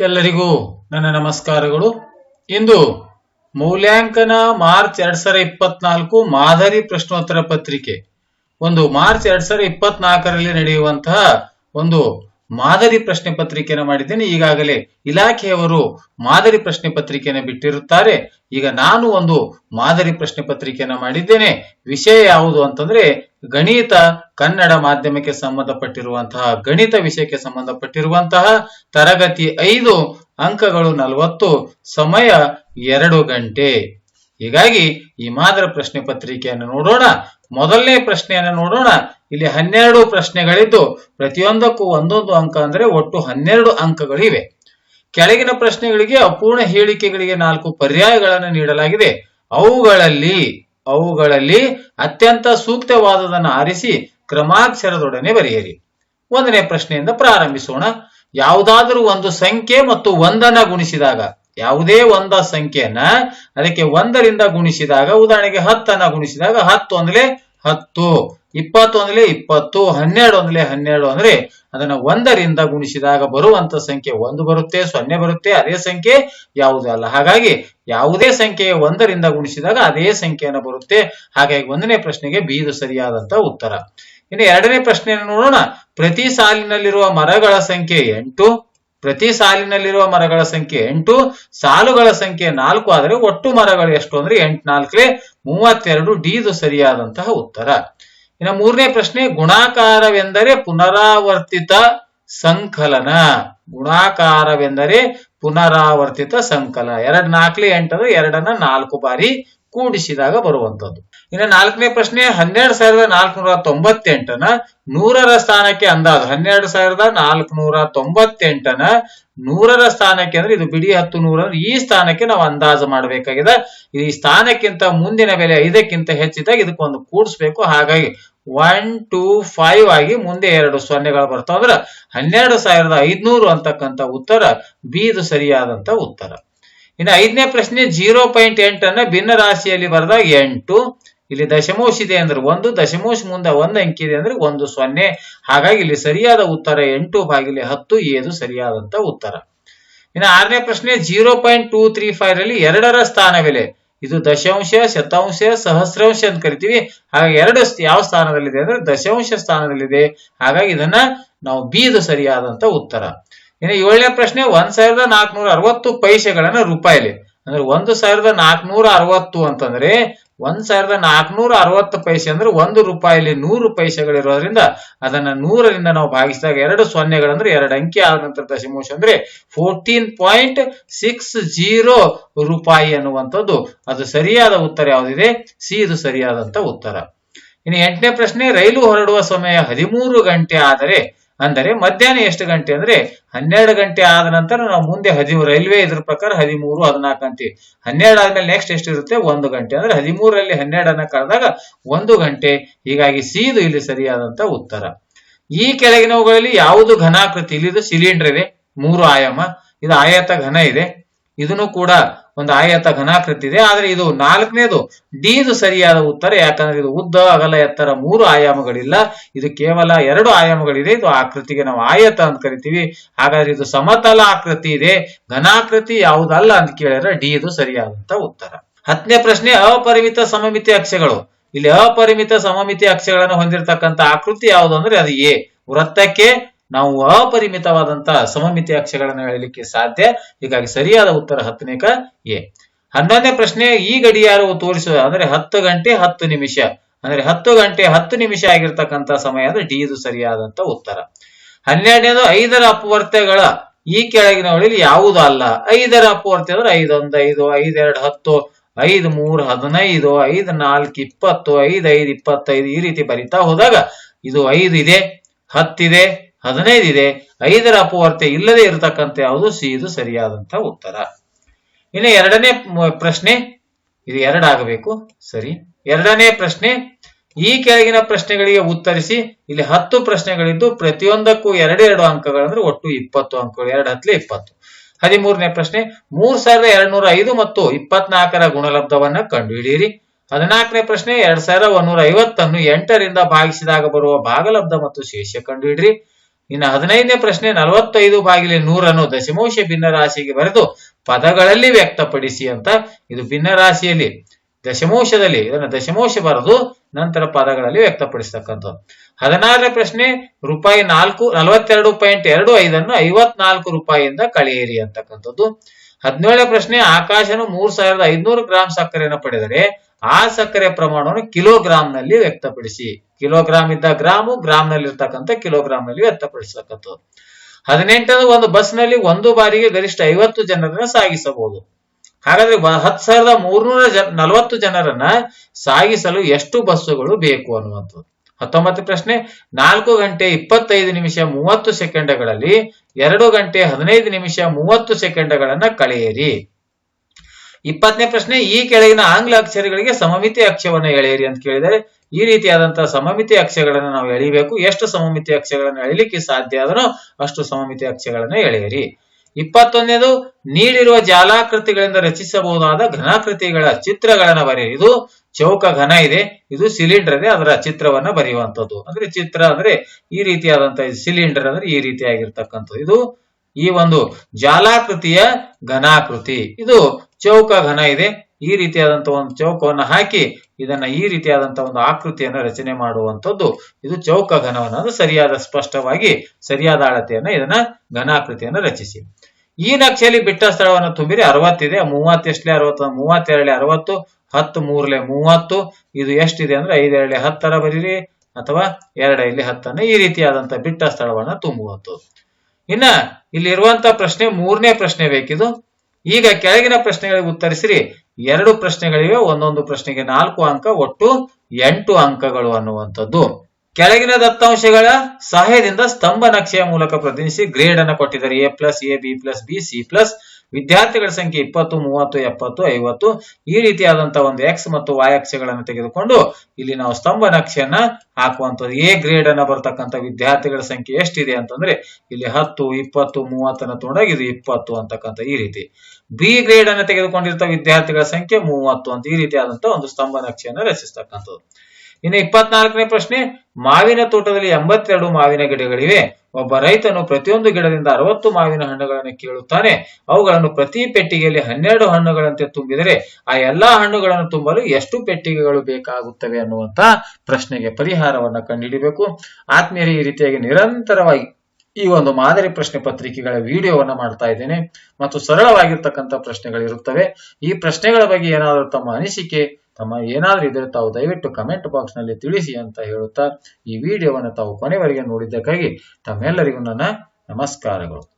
ಎಲ್ಲರಿಗೂ ನನ್ನ ನಮಸ್ಕಾರಗಳು. ಇಂದು ಮೌಲ್ಯಾಂಕನ ಮಾರ್ಚ್ ಎರಡ್ ಸಾವಿರದ ಇಪ್ಪತ್ನಾಲ್ಕು ಮಾದರಿ ಪ್ರಶ್ನೋತ್ತರ ಪತ್ರಿಕೆ. ಒಂದು ಮಾರ್ಚ್ ಎರಡ್ ಸಾವಿರದ ಇಪ್ಪತ್ನಾಲ್ಕರಲ್ಲಿ ನಡೆಯುವಂತಹ ಒಂದು ಮಾದರಿ ಪ್ರಶ್ನೆ ಪತ್ರಿಕೆಯನ್ನು ಮಾಡಿದ್ದೇನೆ. ಈಗಾಗಲೇ ಇಲಾಖೆಯವರು ಮಾದರಿ ಪ್ರಶ್ನೆ ಪತ್ರಿಕೆಯನ್ನು ಬಿಟ್ಟಿರುತ್ತಾರೆ. ಈಗ ನಾನು ಒಂದು ಮಾದರಿ ಪ್ರಶ್ನೆ ಪತ್ರಿಕೆಯನ್ನು ಮಾಡಿದ್ದೇನೆ. ವಿಷಯ ಯಾವುದು ಅಂತಂದ್ರೆ ಗಣಿತ ಕನ್ನಡ ಮಾಧ್ಯಮಕ್ಕೆ ಸಂಬಂಧಪಟ್ಟಿರುವಂತಹ, ಗಣಿತ ವಿಷಯಕ್ಕೆ ಸಂಬಂಧಪಟ್ಟಿರುವಂತಹ ತರಗತಿ ಐದು, ಅಂಕಗಳು ನಲವತ್ತು, ಸಮಯ ಎರಡು ಗಂಟೆ. ಹೀಗಾಗಿ ಈ ಮಾದರಿ ಪ್ರಶ್ನೆ ಪತ್ರಿಕೆಯನ್ನು ನೋಡೋಣ. ಮೊದಲನೇ ಪ್ರಶ್ನೆಯನ್ನು ನೋಡೋಣ. ಇಲ್ಲಿ ಹನ್ನೆರಡು ಪ್ರಶ್ನೆಗಳಿದ್ದು, ಪ್ರತಿಯೊಂದಕ್ಕೂ ಒಂದೊಂದು ಅಂಕ ಅಂದ್ರೆ ಒಟ್ಟು ಹನ್ನೆರಡು ಅಂಕಗಳಿವೆ. ಕೆಳಗಿನ ಪ್ರಶ್ನೆಗಳಿಗೆ ಅಪೂರ್ಣ ಹೇಳಿಕೆಗಳಿಗೆ ನಾಲ್ಕು ಪರ್ಯಾಯಗಳನ್ನು ನೀಡಲಾಗಿದೆ. ಅವುಗಳಲ್ಲಿ ಅವುಗಳಲ್ಲಿ ಅತ್ಯಂತ ಸೂಕ್ತವಾದದನ್ನು ಆರಿಸಿ ಕ್ರಮಾಕ್ಷರದೊಡನೆ ಬರೆಯಿರಿ. ಒಂದನೇ ಪ್ರಶ್ನೆಯಿಂದ ಪ್ರಾರಂಭಿಸೋಣ. ಯಾವುದಾದರೂ ಒಂದು ಸಂಖ್ಯೆ ಮತ್ತು ಒಂದನ್ನ ಗುಣಿಸಿದಾಗ, ಯಾವುದೇ ಒಂದ ಸಂಖ್ಯೆಯನ್ನ ಅದಕ್ಕೆ ಒಂದರಿಂದ ಗುಣಿಸಿದಾಗ, ಉದಾಹರಣೆಗೆ ಹತ್ತನ್ನ ಗುಣಿಸಿದಾಗ ಹತ್ತು ಅಂದ್ರೆ ಹತ್ತು. ಇಪ್ಪತ್ತು ಅಂದ್ರೆ ಇಪ್ಪತ್ತು, ಹನ್ನೆರಡು ಅಂದ್ರೆ ಹನ್ನೆರಡು ಅಂದ್ರೆ ಅದನ್ನ ಒಂದರಿಂದ ಗುಣಿಸಿದಾಗ ಬರುವಂತ ಸಂಖ್ಯೆ ಒಂದು ಬರುತ್ತೆ, ಸೊನ್ನೆ ಬರುತ್ತೆ, ಅದೇ ಸಂಖ್ಯೆ ಯಾವುದೂ ಅಲ್ಲ. ಹಾಗಾಗಿ ಯಾವುದೇ ಸಂಖ್ಯೆ ಒಂದರಿಂದ ಗುಣಿಸಿದಾಗ ಅದೇ ಸಂಖ್ಯೆಯನ್ನು ಬರುತ್ತೆ. ಹಾಗಾಗಿ ಒಂದನೇ ಪ್ರಶ್ನೆಗೆ ಬೀದು ಸರಿಯಾದಂತ ಉತ್ತರ. ಇನ್ನು ಎರಡನೇ ಪ್ರಶ್ನೆಯನ್ನು ನೋಡೋಣ. ಪ್ರತಿ ಸಾಲಿನಲ್ಲಿರುವ ಮರಗಳ ಸಂಖ್ಯೆ ಎಂಟು, ಪ್ರತಿ ಸಾಲಿನಲ್ಲಿರುವ ಮರಗಳ ಸಂಖ್ಯೆ ಎಂಟು, ಸಾಲುಗಳ ಸಂಖ್ಯೆ ನಾಲ್ಕು ಆದರೆ ಒಟ್ಟು ಮರಗಳು ಎಷ್ಟು ಅಂದ್ರೆ ಎಂಟು ನಾಲ್ಕಲೆ ಮೂವತ್ತೆರಡು ಡಿದು ಸರಿಯಾದಂತಹ ಉತ್ತರ. ಇನ್ನು ಮೂರನೇ ಪ್ರಶ್ನೆ, ಗುಣಾಕಾರವೆಂದರೆ ಪುನರಾವರ್ತಿತ ಸಂಕಲನ. ಗುಣಾಕಾರವೆಂದರೆ ಪುನರಾವರ್ತಿತ ಸಂಕಲನ. ಎರಡ್ ನಾಲ್ಕಲಿ ಎಂಟರು, ಎರಡನ್ನ ನಾಲ್ಕು ಬಾರಿ ಕೂಡಿಸಿದಾಗ ಬರುವಂತದ್ದು ಇನ್ನು ನಾಲ್ಕನೇ ಪ್ರಶ್ನೆ, ಹನ್ನೆರಡು ಸಾವಿರದ ನಾಲ್ಕುನೂರ ತೊಂಬತ್ತೆಂಟನ ನೂರರ ಸ್ಥಾನಕ್ಕೆ ಅಂದಾಜು. ಹನ್ನೆರಡು ಸಾವಿರದ ನಾಲ್ಕುನೂರ ತೊಂಬತ್ತೆಂಟನ ನೂರರ ಸ್ಥಾನಕ್ಕೆ ಅಂದ್ರೆ ಇದು ಬಿಡಿ ಹತ್ತು ನೂರ ಈ ಸ್ಥಾನಕ್ಕೆ ನಾವು ಅಂದಾಜು ಮಾಡಬೇಕಾಗಿದೆ. ಈ ಸ್ಥಾನಕ್ಕಿಂತ ಮುಂದಿನ ಬೆಲೆ ಐದಕ್ಕಿಂತ ಹೆಚ್ಚಿದಾಗ ಇದಕ್ಕೊಂದು ಕೂಡಿಸ್ಬೇಕು. ಹಾಗಾಗಿ ಒನ್ ಟೂ ಫೈವ್ ಆಗಿ ಮುಂದೆ ಎರಡು ಸೊನ್ನೆಗಳು ಬರ್ತಾವ ಅಂದ್ರೆ ಹನ್ನೆರಡು ಸಾವಿರದ ಐದ್ನೂರು ಅಂತಕ್ಕಂಥ ಉತ್ತರ, ಬಿ ಇದು ಸರಿಯಾದಂತ ಉತ್ತರ. ಇನ್ನು ಐದನೇ ಪ್ರಶ್ನೆ, ಜೀರೋ ಪಾಯಿಂಟ್ ಎಂಟನ್ನ ಭಿನ್ನ ರಾಶಿಯಲ್ಲಿ ಬರೆದಾಗ ಎಂಟು. ಇಲ್ಲಿ ದಶಮೋಶ ಇದೆ ಅಂದ್ರೆ ಒಂದು ದಶಮೋಶ ಮುಂದೆ ಒಂದು ಅಂಕಿ ಇದೆ ಅಂದ್ರೆ ಒಂದು ಸೊನ್ನೆ. ಹಾಗಾಗಿ ಇಲ್ಲಿ ಸರಿಯಾದ ಉತ್ತರ ಎಂಟು ಬಾಗಿಲೆ ಹತ್ತು ಏದು ಸರಿಯಾದಂತ ಉತ್ತರ. ಇನ್ನು ಆರನೇ ಪ್ರಶ್ನೆ, zero point two three five ಅಲ್ಲಿ ಎರಡರ ಸ್ಥಾನವಿದೆ. ಇದು ದಶಾಂಶ, ಶತಾಂಶ, ಸಹಸ್ರಾಂಶ ಅಂತ ಕರಿತೀವಿ. ಹಾಗಾಗಿ ಎರಡು ಯಾವ ಸ್ಥಾನದಲ್ಲಿದೆ ಅಂದ್ರೆ ದಶಾಂಶ ಸ್ಥಾನದಲ್ಲಿದೆ. ಹಾಗಾಗಿ ಇದನ್ನ ನಾವು ಬಿ ಇದು ಸರಿಯಾದಂತ ಉತ್ತರ. ಇನ್ನು ಏಳನೇ ಪ್ರಶ್ನೆ, ಒಂದ್ ಸಾವಿರದ ನಾಲ್ಕುನೂರ ಅರವತ್ತು ಪೈಸೆಗಳನ್ನ ರೂಪಾಯಿಲಿ ಅಂದ್ರೆ ಒಂದು ಸಾವಿರದ ನಾಲ್ಕನೂರ ಅರವತ್ತು ಅಂತಂದ್ರೆ ಒಂದ್ ಸಾವಿರದ ನಾಲ್ಕುನೂರ ಅರವತ್ತು ಪೈಸೆ ಅಂದ್ರೆ ಒಂದು ರೂಪಾಯಿಲಿ ನೂರು ಪೈಸೆಗಳಿರೋದ್ರಿಂದ ಅದನ್ನ ನೂರರಿಂದ ನಾವು ಭಾಗಿಸಿದಾಗ ಎರಡು ಸೊನ್ನೆಗಳಂದ್ರೆ ಎರಡು ಅಂಕಿ ಆದ ನಂತರ ದಶಮಾಂಶ ಅಂದ್ರೆ ಫೋರ್ಟೀನ್ ಪಾಯಿಂಟ್ ಸಿಕ್ಸ್ ಜೀರೋ ರೂಪಾಯಿ ಅನ್ನುವಂಥದ್ದು. ಅದು ಸರಿಯಾದ ಉತ್ತರ ಯಾವುದಿದೆ? ಸಿ ಇದು ಸರಿಯಾದಂತ ಉತ್ತರ. ಇನ್ನು ಎಂಟನೇ ಪ್ರಶ್ನೆ, ರೈಲು ಹೊರಡುವ ಸಮಯ ಹದಿಮೂರು ಗಂಟೆ ಆದರೆ ಅಂದರೆ ಮಧ್ಯಾಹ್ನ ಎಷ್ಟು ಗಂಟೆ ಅಂದ್ರೆ ಹನ್ನೆರಡು ಗಂಟೆ ಆದ ನಂತರ ನಾವು ಮುಂದೆ ಹದಿಮೂರು ರೈಲ್ವೆ ಇದ್ರ ಪ್ರಕಾರ ಹದಿಮೂರು, ಹದಿನಾಲ್ಕು ಅಂತೀವಿ ಹನ್ನೆರಡು ಆದ್ಮೇಲೆ ನೆಕ್ಸ್ಟ್ ಎಷ್ಟು ಇರುತ್ತೆ? ಒಂದು ಗಂಟೆ. ಅಂದ್ರೆ ಹದಿಮೂರರಲ್ಲಿ ಹನ್ನೆರಡನ್ನ ಕರೆದಾಗ ಒಂದು ಗಂಟೆ. ಹೀಗಾಗಿ ಸೀದು ಇಲ್ಲಿ ಸರಿಯಾದಂತ ಉತ್ತರ. ಈ ಕೆಳಗಿನವುಗಳಲ್ಲಿ ಯಾವುದು ಘನಾಕೃತಿ? ಇಲ್ಲಿ ಇದು ಸಿಲಿಂಡರ್ ಇದೆ. ಮೂರು ಆಯಾಮ. ಇದು ಆಯಾತ ಘನ ಇದೆ. ಇದನ್ನು ಕೂಡ ಒಂದು ಆಯತ ಘನಾಕೃತಿ ಇದೆ ಆದ್ರೆ ಇದು ನಾಲ್ಕನೇದು. ಡಿ ಇದು ಸರಿಯಾದ ಉತ್ತರ, ಯಾಕಂದ್ರೆ ಇದು ಉದ್ದ, ಅಗಲ, ಎತ್ತರ ಮೂರು ಆಯಾಮಗಳಿಲ್ಲ. ಇದು ಕೇವಲ ಎರಡು ಆಯಾಮಗಳಿದೆ. ಇದು ಆಕೃತಿಗೆ ನಾವು ಆಯತ ಅಂತ ಕರಿತೀವಿ. ಹಾಗಾದ್ರೆ ಇದು ಸಮತಲ ಆಕೃತಿ ಇದೆ. ಘನಾಕೃತಿ ಯಾವುದಲ್ಲ ಅಂತ ಕೇಳಿದ್ರೆ ಡಿ ಇದು ಸರಿಯಾದಂತ ಉತ್ತರ. ಹತ್ತನೇ ಪ್ರಶ್ನೆ, ಅಪರಿಮಿತ ಸಮಮಿತಿ ಅಕ್ಷಗಳು. ಇಲ್ಲಿ ಅಪರಿಮಿತ ಸಮಮಿತಿ ಅಕ್ಷಗಳನ್ನು ಹೊಂದಿರತಕ್ಕಂತ ಆಕೃತಿ ಯಾವುದು ಅಂದ್ರೆ ಅದು ಎ. ವೃತ್ತಕ್ಕೆ ನಾವು ಅಪರಿಮಿತವಾದಂತಹ ಸಮಮಿತಿ ಅಕ್ಷಗಳನ್ನು ಹೇಳಲಿಕ್ಕೆ ಸಾಧ್ಯ. ಹೀಗಾಗಿ ಸರಿಯಾದ ಉತ್ತರ ಹತ್ತನೇಕ ಎ. ಹನ್ನೊಂದನೇ ಪ್ರಶ್ನೆ, ಈ ಗಡಿಯಾರವು ತೋರಿಸುವ, ಅಂದ್ರೆ ಹತ್ತು ಗಂಟೆ ಹತ್ತು ನಿಮಿಷ, ಅಂದ್ರೆ ಹತ್ತು ಗಂಟೆ ಹತ್ತು ನಿಮಿಷ ಆಗಿರ್ತಕ್ಕಂಥ ಸಮಯ, ಅಂದ್ರೆ ಡಿ ಇದು ಸರಿಯಾದಂತ ಉತ್ತರ. ಹನ್ನೆರಡನೇದು, ಐದರ ಅಪವರ್ತ್ಯಗಳ ಈ ಕೆಳಗಿನವುಗಳಲ್ಲಿ ಯಾವುದು ಅಲ್ಲ. ಐದರ ಅಪವರ್ತ್ಯ ಅಂದ್ರೆ ಐದೊಂದು, ಐದು ಐದೆರಡು ಹತ್ತು, ಐದು, ಮೂರು, ಹದಿನೈದು, ಐದು, ನಾಲ್ಕು, ಇಪ್ಪತ್ತು, ಐದು ಐದು, ಇಪ್ಪತ್ತೈದು, ಈ ರೀತಿ ಬರಿತಾ ಹೋದಾಗ ಇದು ಐದು ಇದೆ, ಹತ್ತಿದೆ ಹದಿನೈದು ಇದೆ. ಐದರ ಅಪವರ್ತೆ ಇಲ್ಲದೆ ಇರತಕ್ಕಂತ ಯಾವುದು ಸಿ ಇದು ಸರಿಯಾದಂತ ಉತ್ತರ. ಇನ್ನು ಎರಡನೇ ಪ್ರಶ್ನೆ, ಇದು ಎರಡಾಗಬೇಕು. ಸರಿ. ಎರಡನೇ ಪ್ರಶ್ನೆ, ಈ ಕೆಳಗಿನ ಪ್ರಶ್ನೆಗಳಿಗೆ ಉತ್ತರಿಸಿ, ಇಲ್ಲಿ ಹತ್ತು ಪ್ರಶ್ನೆಗಳಿದ್ದು ಪ್ರತಿಯೊಂದಕ್ಕೂ ಎರಡೆರಡು ಅಂಕಗಳಂದ್ರೆ ಒಟ್ಟು ಇಪ್ಪತ್ತು ಅಂಕಗಳು, ಎರಡು ಹತ್ಲೆ ಇಪ್ಪತ್ತು. ಹದಿಮೂರನೇ ಪ್ರಶ್ನೆ, ಮೂರ್ ಸಾವಿರದ ಎರಡ್ನೂರ ಐದು ಮತ್ತು ಇಪ್ಪತ್ನಾಲ್ಕರ ಗುಣಲಬ್ಧವನ್ನ ಕಂಡುಹಿಡಿಯಿರಿ. ಹದಿನಾಲ್ಕನೇ ಪ್ರಶ್ನೆ, ಎರಡ್ ಸಾವಿರದ ಒಂದೂರ ಐವತ್ತನ್ನು ಎಂಟರಿಂದ ಭಾಗಿಸಿದಾಗ ಬರುವ ಭಾಗಲಬ್ಧ ಮತ್ತು ಶೇಷ ಕಂಡುಹಿಡ್ರಿ ಇನ್ನು ಹದಿನೈದನೇ ಪ್ರಶ್ನೆ ನಲವತ್ತೈದು ಬಾಗಿಲಿ ನೂರನ್ನು ದಶಮಾಂಶ ಭಿನ್ನ ರಾಶಿಗೆ ಬರೆದು ಪದಗಳಲ್ಲಿ ವ್ಯಕ್ತಪಡಿಸಿ ಅಂತ ಇದು ಭಿನ್ನ ರಾಶಿಯಲ್ಲಿ ದಶಮಾಂಶದಲ್ಲಿ, ಇದನ್ನು ದಶಮಾಂಶ ಬರೆದು ನಂತರ ಪದಗಳಲ್ಲಿ ವ್ಯಕ್ತಪಡಿಸ್ತಕ್ಕಂಥದ್ದು. ಹದಿನಾರನೇ ಪ್ರಶ್ನೆ ರೂಪಾಯಿ ನಾಲ್ಕು, ನಲವತ್ತೆರಡು ಪಾಯಿಂಟ್ ಎರಡು ಐದನ್ನು ಐವತ್ನಾಲ್ಕು ರೂಪಾಯಿಯಿಂದ ಕಳೆಯಿರಿ ಅಂತಕ್ಕಂಥದ್ದು. ಹದಿನೇಳನೇ ಪ್ರಶ್ನೆ ಆಕಾಶನು ಮೂರ್ ಸಾವಿರದ ಐದ್ನೂರು ಗ್ರಾಂ ಸಕ್ಕರೆಯನ್ನು ಪಡೆದರೆ ಆ ಸಕ್ಕರೆ ಪ್ರಮಾಣವನ್ನು ಕಿಲೋಗ್ರಾಂ ನಲ್ಲಿ ವ್ಯಕ್ತಪಡಿಸಿ. ಕಿಲೋಗ್ರಾಮ್ ಇದ್ದ ಗ್ರಾಮು ಗ್ರಾಮ್ನಲ್ಲಿ ಇರ್ತಕ್ಕಂಥ ಕಿಲೋಗ್ರಾಮ್ನಲ್ಲಿ ವ್ಯಕ್ತಪಡಿಸತಕ್ಕಂಥದ್ದು. ಹದಿನೆಂಟರ ಒಂದು ಬಸ್ನಲ್ಲಿ ಒಂದು ಬಾರಿಗೆ ಗರಿಷ್ಠ ಐವತ್ತು ಜನರನ್ನ ಸಾಗಿಸಬಹುದು. ಹಾಗಾದ್ರೆ ಹತ್ತು ಸಾವಿರದ ಮೂರ್ನೂರ ನಲವತ್ತು ಜನರನ್ನ ಸಾಗಿಸಲು ಎಷ್ಟು ಬಸ್ಸುಗಳು ಬೇಕು ಅನ್ನುವಂಥದ್ದು. ಹತ್ತೊಂಬತ್ತು ಪ್ರಶ್ನೆ, ನಾಲ್ಕು ಗಂಟೆ ಇಪ್ಪತ್ತೈದು ನಿಮಿಷ ಮೂವತ್ತು ಸೆಕೆಂಡ್ಗಳಲ್ಲಿ ಎರಡು ಗಂಟೆ ಹದಿನೈದು ನಿಮಿಷ ಮೂವತ್ತು ಸೆಕೆಂಡ್ಗಳನ್ನ ಕಳೆಯಿರಿ. ಇಪ್ಪತ್ತನೇ ಪ್ರಶ್ನೆ, ಈ ಕೆಳಗಿನ ಆಂಗ್ಲ ಅಕ್ಷರಗಳಿಗೆ ಸಮಮಿತಿ ಅಕ್ಷವನ್ನು ಎಳೆಯಿರಿ ಅಂತ ಕೇಳಿದರೆ, ಈ ರೀತಿಯಾದಂತಹ ಸಮಮಿತಿ ಅಕ್ಷಗಳನ್ನು ನಾವು ಎಳಿಬೇಕು. ಎಷ್ಟು ಸಮಮಿತಿ ಅಕ್ಷಗಳನ್ನು ಎಳಿಲಿಕ್ಕೆ ಸಾಧ್ಯ ಆದರೂ ಅಷ್ಟು ಸಮಮಿತಿ ಅಕ್ಷಗಳನ್ನು ಎಳೆಯಿರಿ. ಇಪ್ಪತ್ತೊಂದನೇದು, ನೀಡಿರುವ ಜಾಲಾಕೃತಿಗಳಿಂದ ರಚಿಸಬಹುದಾದ ಘನಾಕೃತಿಗಳ ಚಿತ್ರಗಳನ್ನು ಬರೆಯಿರಿ. ಇದು ಚೌಕ ಘನ ಇದೆ. ಇದು ಸಿಲಿಂಡರ್ ಇದೆ. ಅದರ ಚಿತ್ರವನ್ನ ಬರೆಯುವಂಥದ್ದು. ಅಂದ್ರೆ ಚಿತ್ರ ಅಂದ್ರೆ ಈ ರೀತಿಯಾದಂತಹ ಸಿಲಿಂಡರ್ ಅಂದ್ರೆ ಈ ರೀತಿಯಾಗಿರ್ತಕ್ಕಂಥದ್ದು. ಇದು ಈ ಒಂದು ಜಾಲಾಕೃತಿಯ ಘನಾಕೃತಿ. ಇದು ಚೌಕ ಘನ ಇದೆ. ಈ ರೀತಿಯಾದಂತಹ ಒಂದು ಚೌಕವನ್ನು ಹಾಕಿ ಇದನ್ನ ಈ ರೀತಿಯಾದಂತಹ ಒಂದು ಆಕೃತಿಯನ್ನು ರಚನೆ ಮಾಡುವಂಥದ್ದು. ಇದು ಚೌಕ ಘನವನ್ನು ಸರಿಯಾದ ಸ್ಪಷ್ಟವಾಗಿ ಸರಿಯಾದ ಅಳತೆಯನ್ನ ಇದನ್ನ ಘನಾಕೃತಿಯನ್ನು ರಚಿಸಿ. ಈ ನಕ್ಷೆಯಲ್ಲಿ ಬಿಟ್ಟ ಸ್ಥಳವನ್ನು ತುಂಬಿರಿ ಅರವತ್ತಿದೆ. ಮೂವತ್ತೆಷ್ಟಲೆ ಅರವತ್ತು? ಮೂವತ್ತೆರಡಲೆ ಅರವತ್ತು, ಹತ್ತು ಮೂರಲೆ ಮೂವತ್ತು. ಇದು ಎಷ್ಟಿದೆ ಅಂದ್ರೆ ಐದೆರಡಲೆ ಹತ್ತರ ಬರೀರಿ ಅಥವಾ ಎರಡೈಲಿ ಹತ್ತನ್ನು ಈ ರೀತಿಯಾದಂತಹ ಬಿಟ್ಟ ಸ್ಥಳವನ್ನ ತುಂಬುವಂಥದ್ದು. ಇನ್ನ ಇಲ್ಲಿರುವಂತಹ ಪ್ರಶ್ನೆ ಮೂರನೇ ಪ್ರಶ್ನೆ ಬೇಕಿದು. ಈಗ ಕೆಳಗಿನ ಪ್ರಶ್ನೆಗಳಿಗೆ ಉತ್ತರಿಸಿರಿ. ಎರಡು ಪ್ರಶ್ನೆಗಳಿವೆ, ಒಂದೊಂದು ಪ್ರಶ್ನೆಗೆ ನಾಲ್ಕು ಅಂಕ, ಒಟ್ಟು ಎಂಟು ಅಂಕಗಳು ಅನ್ನುವಂಥದ್ದು. ಕೆಳಗಿನ ದತ್ತಾಂಶಗಳ ಸಹಾಯದಿಂದ ಸ್ತಂಭ ನಕ್ಷೆಯ ಮೂಲಕ ಪ್ರತಿನಿಧಿಸಿ ಗ್ರೇಡ್ ಅನ್ನು ಕೊಟ್ಟಿದ್ದಾರೆ, A plus, A, B plus, B, C plus ವಿದ್ಯಾರ್ಥಿಗಳ ಸಂಖ್ಯೆ ಇಪ್ಪತ್ತು, ಮೂವತ್ತು, ಎಪ್ಪತ್ತು, ಐವತ್ತು, ಈ ರೀತಿಯಾದಂತಹ ಒಂದು ಎಕ್ಸ್ ಮತ್ತು ವಾಯ್ ಅಕ್ಷಗಳನ್ನು ತೆಗೆದುಕೊಂಡು ಇಲ್ಲಿ ನಾವು ಸ್ತಂಭ ನಕ್ಷೆಯನ್ನ ಹಾಕುವಂತದ್ದು ಎ ಗ್ರೇಡ್ ಅನ್ನ ಬರ್ತಕ್ಕಂಥ ವಿದ್ಯಾರ್ಥಿಗಳ ಸಂಖ್ಯೆ ಎಷ್ಟಿದೆ ಅಂತಂದ್ರೆ ಇಲ್ಲಿ ಹತ್ತು, ಇಪ್ಪತ್ತು, ಮೂವತ್ತನ್ನ ತಗೊಂಡಾಗ ಇದು ಇಪ್ಪತ್ತು ಅಂತಕ್ಕಂಥ ಈ ರೀತಿ. ಬಿ ಗ್ರೇಡ್ ಅನ್ನು ತೆಗೆದುಕೊಂಡಿರ್ತ ವಿದ್ಯಾರ್ಥಿಗಳ ಸಂಖ್ಯೆ ಮೂವತ್ತು ಅಂತ ಈ ರೀತಿಯಾದಂತಹ ಒಂದು ಸ್ತಂಭ ನಕ್ಷೆಯನ್ನು ರಚಿಸ್ತಕ್ಕಂಥದ್ದು. ಇನ್ನು ಇಪ್ಪತ್ನಾಲ್ಕನೇ ಪ್ರಶ್ನೆ, ಮಾವಿನ ತೋಟದಲ್ಲಿ ಎಂಬತ್ತೆರಡು ಮಾವಿನ ಗಿಡಗಳಿವೆ. ಒಬ್ಬ ರೈತನು ಪ್ರತಿಯೊಂದು ಗಿಡದಿಂದ ಅರವತ್ತು ಮಾವಿನ ಹಣ್ಣುಗಳನ್ನು ಕೇಳುತ್ತಾನೆ. ಅವುಗಳನ್ನು ಪ್ರತಿ ಪೆಟ್ಟಿಗೆಯಲ್ಲಿ ಹನ್ನೆರಡು ಹಣ್ಣುಗಳಂತೆ ತುಂಬಿದರೆ ಆ ಎಲ್ಲಾ ಹಣ್ಣುಗಳನ್ನು ತುಂಬಲು ಎಷ್ಟು ಪೆಟ್ಟಿಗೆಗಳು ಬೇಕಾಗುತ್ತವೆ ಅನ್ನುವಂತ ಪ್ರಶ್ನೆಗೆ ಪರಿಹಾರವನ್ನು ಕಂಡುಹಿಡಿಬೇಕು. ಆತ್ಮೀಯರು, ಈ ರೀತಿಯಾಗಿ ನಿರಂತರವಾಗಿ ಈ ಒಂದು ಮಾದರಿ ಪ್ರಶ್ನೆ ಪತ್ರಿಕೆಗಳ ವಿಡಿಯೋವನ್ನು ಮಾಡ್ತಾ ಇದ್ದೇನೆ. ಮತ್ತು ಸರಳವಾಗಿರ್ತಕ್ಕಂಥ ಪ್ರಶ್ನೆಗಳಿರುತ್ತವೆ. ಈ ಪ್ರಶ್ನೆಗಳ ಬಗ್ಗೆ ಏನಾದರೂ ತಮ್ಮ ಅನಿಸಿಕೆ ತಮ್ಮ ಏನಾದರೂ ಇದ್ರೆ ತಾವು ದಯವಿಟ್ಟು ಕಮೆಂಟ್ ಬಾಕ್ಸ್ನಲ್ಲಿ ತಿಳಿಸಿ ಅಂತ ಹೇಳುತ್ತಾ ಈ ವಿಡಿಯೋವನ್ನು ತಾವು ಕೊನೆವರೆಗೆ ನೋಡಿದ್ದಕ್ಕಾಗಿ ತಮ್ಮೆಲ್ಲರಿಗೂ ನನ್ನ ನಮಸ್ಕಾರಗಳು.